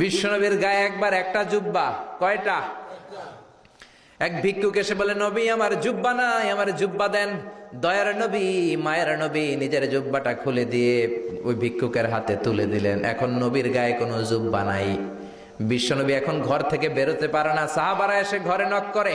বিশ্বনবীর গায়ে একবার একটা জুব্বা, কয়টা? এক ভিক্ষুক এসে বলে, নবী, আমার জুব্বা নাই, আমার জুব্বা দেন। দয়ার নবী, মায়ের নবী নিজের জুব্বাটা খুলে দিয়ে ওই ভিক্ষুকের হাতে তুলে দিলেন। এখন নবীর গায়ে কোনো জুব্বা নাই। বিশ্বনবী এখন ঘর থেকে বেরোতে পারে না। সাহাবারা এসে ঘরে নক করে।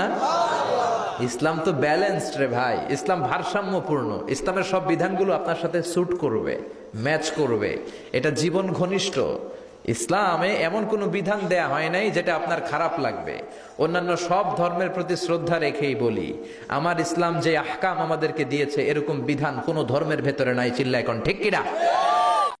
না? ইসলাম তো ব্যালেন্সড রে ভাই। ইসলাম ভারসাম্যপূর্ণ। ইসলামের সব বিধানগুলো আপনার সাথে স্যুট করবে ম্যাচ করবে। এটা জীবন ঘনিষ্ঠ। ইসলামে এমন কোনো বিধান দেয়া হয় নাই যেটা আপনার খারাপ লাগবে। অন্যান্য সব ধর্মের প্রতি শ্রদ্ধা রেখেই বলি, আমার ইসলাম যে আহকাম আমাদেরকে দিয়েছে, এরকম বিধান কোনো ধর্মের ভেতরে নাই চিল্লা এখন ঠিক কিনা?